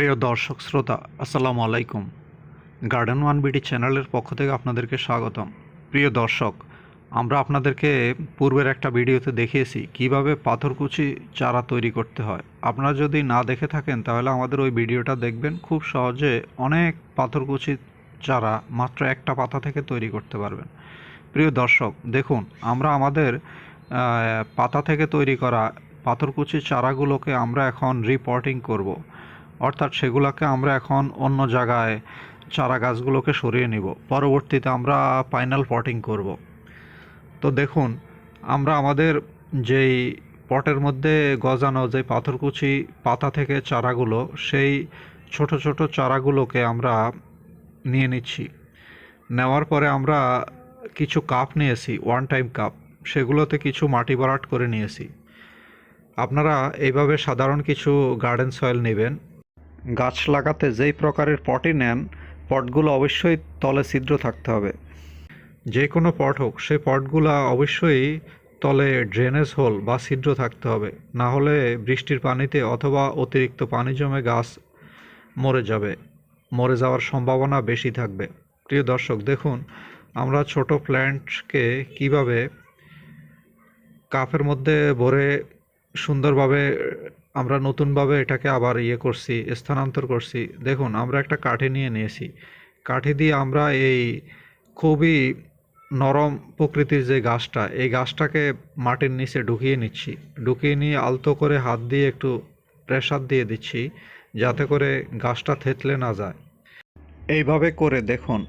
প্রিয় দর্শক, শ্রোতা, আসসালামু আলাইকুম। গার্ডেন ওয়ান বিডি চ্যানেলের পক্ষ থেকে আপনাদেরকে স্বাগতম। প্রিয় দর্শক, আমরা আপনাদেরকে পূর্বের একটা ভিডিওতে দেখিয়েছি কীভাবে পাথরকুচি চারা তৈরি করতে হয়। আপনারা যদি না দেখে থাকেন, তাহলে আমাদের ওই ভিডিওটা দেখবেন। খুব সহজে অনেক পাথরকুচি চারা মাত্র একটা পাতা থেকে তৈরি করতে পারবেন। প্রিয় দর্শক, দেখুন, আমরা আমাদের পাতা থেকে তৈরি করা পাথরকুচি চারাগুলোকে আমরা এখন রিপোর্টিং করব। অর্থাৎ সেগুলোকে আমরা এখন অন্য জায়গায় চারা গাছগুলোকে সরিয়ে নিব। পরবর্তীতে আমরা ফাইনাল পটিং করব। তো দেখুন, আমরা আমাদের যেই পটের মধ্যে গজানো যে পাথরকুচি পাতা থেকে চারাগুলো, সেই ছোট ছোট চারাগুলোকে আমরা নিয়ে নিচ্ছি। নেওয়ার পরে আমরা কিছু কাপ নিয়েছি ওয়ান টাইম কাপ সেগুলোতে কিছু মাটি ভরাট করে নিয়েছি। আপনারা এইভাবে সাধারণ কিছু গার্ডেন সয়েল নেবেন। গাছ লাগাতে যেই প্রকারের পটই নেন, পটগুলো অবশ্যই তলে ছিদ্র থাকতে হবে। যে কোনো পট হোক সেই পটগুলো অবশ্যই তলে ড্রেনেজ হোল বা ছিদ্র থাকতে হবে। না হলে বৃষ্টির পানিতে অথবা অতিরিক্ত পানি জমে গাছ মরে যাবে। মরে যাওয়ার সম্ভাবনা বেশি থাকবে। প্রিয় দর্শক, দেখুন, আমরা ছোট প্ল্যান্টকে কীভাবে কাপের মধ্যে ভরে সুন্দরভাবে আমরা নতুনভাবে এটাকে আবার ইয়ে করছি, স্থানান্তর করছি। দেখুন, আমরা একটা কাঠি নিয়ে নিয়েছি। কাঠি দিয়ে আমরা এই খুবই নরম প্রকৃতির যে গাছটা, এই গাছটাকে মাটির নিচে ঢুকিয়ে নিচ্ছি। ঢুকিয়ে নিয়ে আলতো করে হাত দিয়ে একটু প্রেসার দিয়ে দিচ্ছি, যাতে করে গাছটা থেতলে না যায়। এইভাবে করে দেখুন,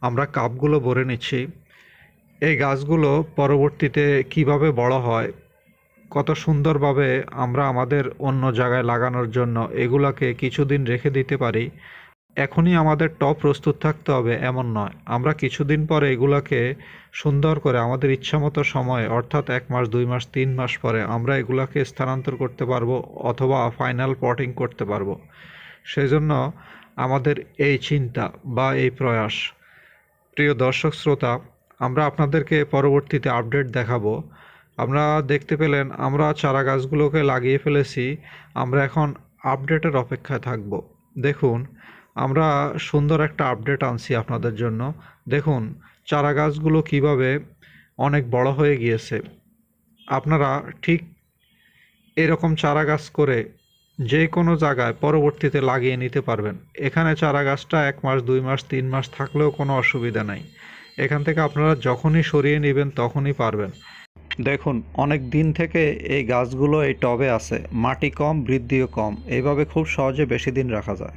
আমরা কাপগুলো ভরে নিচ্ছি। এই গাছগুলো পরবর্তীতে কীভাবে বড় হয় কত সুন্দরভাবে আমরা আমাদের অন্য জায়গায় লাগানোর জন্য এগুলাকে কিছুদিন রেখে দিতে পারি, এখনই আমাদের টপ প্রস্তুত থাকতে হবে, এমন নয়। আমরা কিছুদিন পরে এগুলাকে সুন্দর করে আমাদের ইচ্ছামতো সময়ে, অর্থাৎ এক মাস, দুই মাস, তিন মাস পরে আমরা এগুলাকে স্থানান্তর করতে পারব অথবা ফাইনাল পটিং করতে পারব। সেজন্য আমাদের এই চিন্তা বা এই প্রয়াস। প্রিয় দর্শক, শ্রোতা, আমরা আপনাদেরকে পরবর্তীতে আপডেট দেখাবো। আমরা দেখতে পেলেন, আমরা চারা গাছগুলোকে লাগিয়ে ফেলেছি, আমরা এখন আপডেটের অপেক্ষায় থাকব। দেখুন, আমরা সুন্দর একটা আপডেট আনছি আপনাদের জন্য। দেখুন চারা গাছগুলো কীভাবে অনেক বড় হয়ে গিয়েছে। আপনারা ঠিক এরকম চারা গাছ করে যে কোনো জায়গায় পরবর্তীতে লাগিয়ে নিতে পারবেন। এখানে চারা গাছটা এক মাস, দুই মাস, তিন মাস থাকলেও কোনো অসুবিধা নাই। এখান থেকে আপনারা যখনই সরিয়ে নেবেন তখনই পারবেন। দেখুন, অনেক দিন থেকে এই গাছগুলো এই টবে আছে, মাটি কম, বৃদ্ধিও কম। এইভাবে খুব সহজে বেশি দিন রাখা যায়।